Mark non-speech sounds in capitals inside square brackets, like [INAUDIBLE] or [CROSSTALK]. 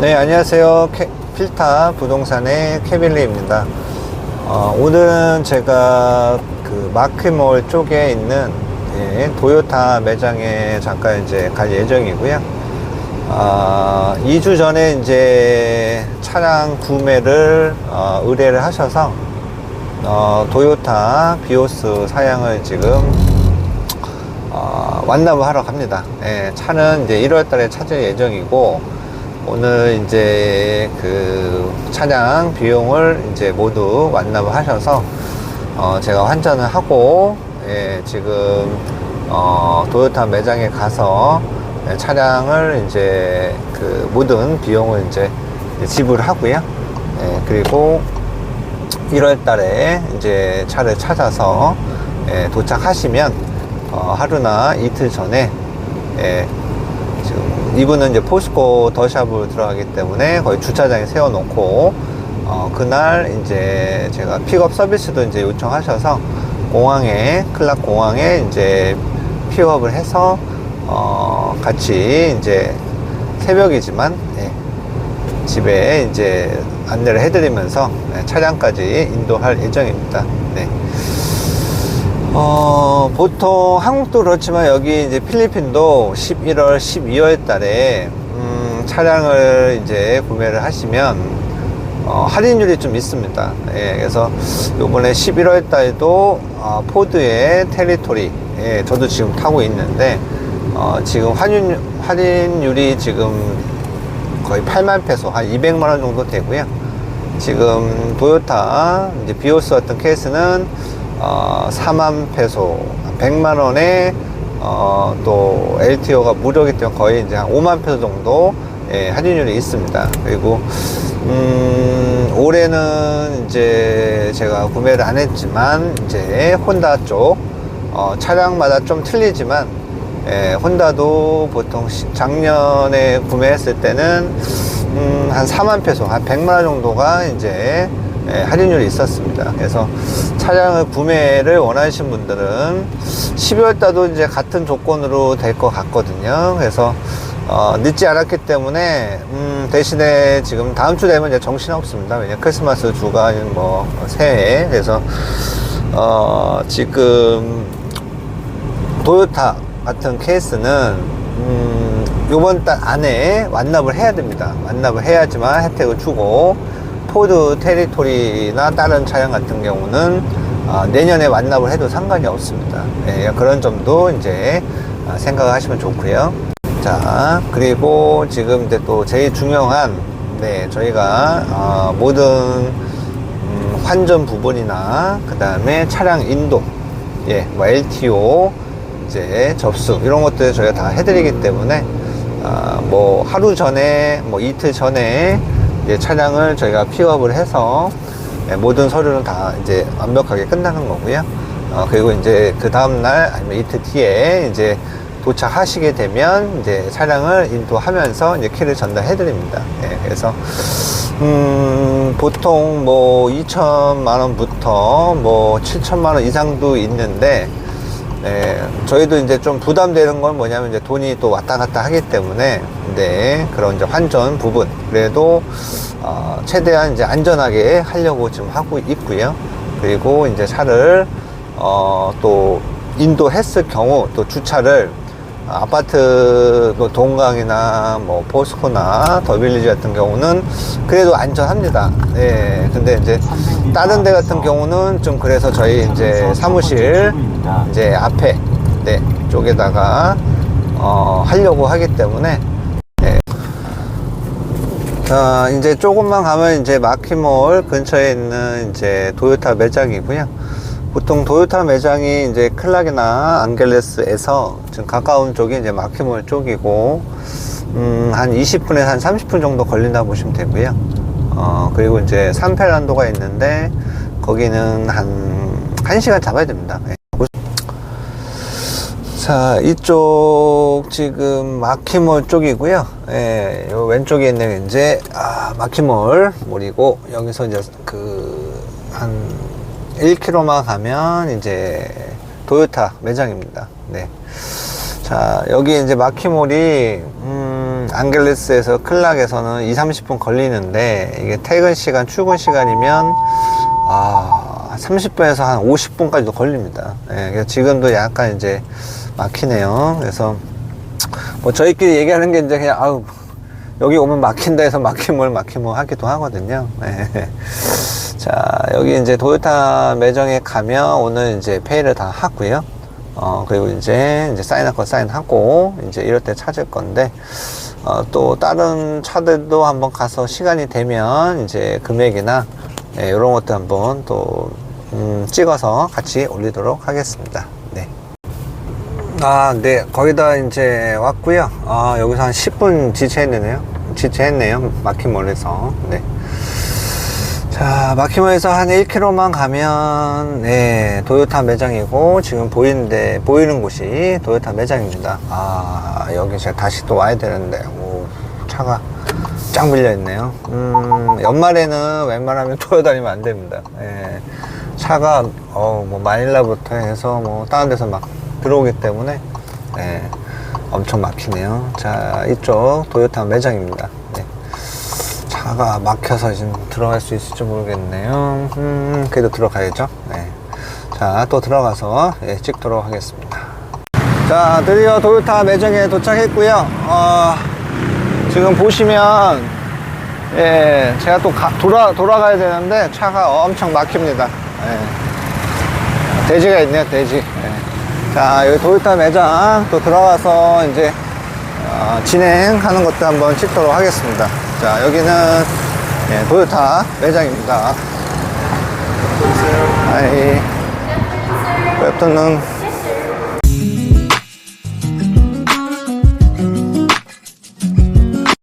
네, 안녕하세요. 캐- 필타 부동산의 케빌리입니다. 어, 오늘은 제가 그 마크몰 쪽에 있는 예, 도요타 매장에 잠깐 이제 갈 예정이고요. 아, 2주 전에 이제 차량 구매를 어, 의뢰를 하셔서 어, 도요타 비오스 사양을 지금 어, 완납을 하러 갑니다. 예, 차는 이제 1월 달에 찾을 예정이고, 오늘 이제 그 차량 비용을 이제 모두 완납을 하셔서, 어, 제가 환전을 하고, 예, 지금, 어, 도요타 매장에 가서 예, 차량을 이제 그 모든 비용을 이제 지불하고요. 예, 그리고 1월 달에 이제 차를 찾아서 예, 도착하시면 어, 하루나 이틀 전에 예, 이분은 이제 포스코 더샵으로 들어가기 때문에 거의 주차장에 세워놓고 어, 그날 이제 제가 픽업 서비스도 이제 요청하셔서 공항에 클락 공항에 이제 픽업을 해서 어, 같이 이제 새벽이지만 예, 집에 이제 안내를 해드리면서 네, 차량까지 인도할 예정입니다. 네. 어, 보통 한국도 그렇지만 여기 이제 필리핀도 11월, 12월 달에 음, 차량을 이제 구매를 하시면 어, 할인율이 좀 있습니다. 예, 그래서 요번에 11월 달도 어, 포드의 테리토리, 예, 저도 지금 타고 있는데 어, 지금 할인, 할인율이 지금 거의 8만 페소, 한 200만 원 정도 되고요. 지금 도요타 이제 비오스 같은 케이스는 어, 4만 페소, 100만 원에 어, 또 LTO가 무료이기 때문에 거의 이제 한 5만 페소 정도 예, 할인율이 있습니다. 그리고 음, 올해는 이제 제가 구매를 안 했지만 이제 혼다 쪽 어, 차량마다 좀 틀리지만 예, 혼다도 보통 시- 작년에 구매했을 때는 음, 한 4만 페소, 한 100만 원 정도가 이제 예, 할인율이 있었습니다. 그래서 차량을 구매를 원하시는 분들은 12월 달도 이제 같은 조건으로 될 것 같거든요. 그래서 어, 늦지 않았기 때문에 음, 대신에 지금 다음 주 되면 이제 정신 없습니다. 왜냐 크리스마스 주가 뭐 새해 그래서 어, 지금 도요타 같은 케이스는 음, 요번 달 안에 완납을 해야 됩니다. 완납을 해야지만 혜택을 주고 포드 테리토리나 다른 차량 같은 경우는 아, 내년에 완납을 해도 상관이 없습니다. 예, 그런 점도 이제 아, 생각을 하시면 좋고요. 자, 그리고 지금 이제 또 제일 중요한 네, 저희가 아, 모든 음, 환전 부분이나 그 다음에 차량 인도, 예, 뭐 LTO, 이제 접수 이런 것들 저희가 다 해드리기 때문에 아, 뭐 하루 전에, 뭐 이틀 전에 이제 차량을 저희가 픽업을 해서 예, 모든 서류는 다 이제 완벽하게 끝나는 거고요. 어, 그리고 이제 그 다음날 아니면 이틀 뒤에 이제 도착하시게 되면 이제 차량을 인도하면서 이제 키를 전달해 드립니다. 예, 그래서 음, 보통 뭐 2천만 원부터 뭐 7천만 원 이상도 있는데 네, 저희도 이제 좀 부담되는 건 뭐냐면 이제 돈이 또 왔다 갔다 하기 때문에 네, 그런 이제 환전 부분 그래도 어, 최대한 이제 안전하게 하려고 지금 하고 있고요. 그리고 이제 차를 어, 또 인도했을 경우 또 주차를 아파트 뭐 동강이나 뭐 포스코나 더빌리지 같은 경우는 그래도 안전합니다. 네. 근데 이제 다른 데 같은 경우는 좀 그래서 저희 이제 사무실 이제 앞에 네, 쪽에다가 어, 하려고 하기 때문에 네. 자, 이제 조금만 가면 이제 마키몰 근처에 있는 이제 도요타 매장이고요. 보통 도요타 매장이 이제 클락이나 안겔레스에서 지금 가까운 쪽이 이제 마키몰 쪽이고, 음, 한 20분에서 한 30분 정도 걸린다 보시면 되고요. 어, 그리고 이제 산페란도가 있는데, 거기는 한 1시간 잡아야 됩니다. 예. 자, 이쪽 지금 마키몰 쪽이고요. 예, 요 왼쪽에 있는 게 이제 아, 마키몰 몰이고 여기서 이제 그 한 1km만 가면 이제 도요타 매장입니다. 네. 자, 여기 이제 마키몰이 음 안겔레스에서 클락에서는 2, 30분 걸리는데 이게 퇴근 시간, 출근 시간이면 아, 30분에서 한 50분까지도 걸립니다. 예, 지금도 약간 이제 막히네요. 그래서 뭐 저희끼리 얘기하는 게 이제 그냥 아우 여기 오면 막힌다 해서 막힌 뭘 막힌 뭐 하기도 하거든요. 예. 자 여기 이제 도요타 매장에 가면 오늘 이제 페이를 다 하고요. 어 그리고 이제 이제 사인할 거 사인하고 이제 이럴 때 찾을 건데 어, 또 다른 차들도 한번 가서 시간이 되면 이제 금액이나 예, 이런 것도 한번 또 음, 찍어서 같이 올리도록 하겠습니다. 네. 아, 네. 거기다 이제 왔고요. 아, 여기서 한 10분 지체했네요. 지체했네요. 마키몰에서. 네. 자, 마키몰에서 한 1km만 가면, 네, 도요타 매장이고, 지금 보이는데, 보이는 곳이 도요타 매장입니다. 아, 여기 제가 다시 또 와야 되는데, 오, 차가 쫙 밀려 있네요. 음, 연말에는 웬만하면 [LAUGHS] 돌아다니면 안 됩니다. 예. 차가, 어, 뭐, 마닐라부터 해서 뭐, 다른 데서 막 들어오기 때문에, 예, 엄청 막히네요. 자, 이쪽 도요타 매장입니다. 네. 차가 막혀서 지금 들어갈 수 있을지 모르겠네요. 음, 그래도 들어가야죠. 네. 자, 또 들어가서 예, 찍도록 하겠습니다. 자, 드디어 도요타 매장에 도착했고요. 어, 지금 보시면, 예, 제가 또 가- 돌아, 돌아가야 되는데 차가 엄청 막힙니다. 예. 돼지가 있네요, 돼지. 예. 자, 여기 도요타 매장 또 들어가서 이제 어, 진행하는 것도 한번 찍도록 하겠습니다. 자, 여기는 예, 도요타 매장입니다. 하이. 웹툰은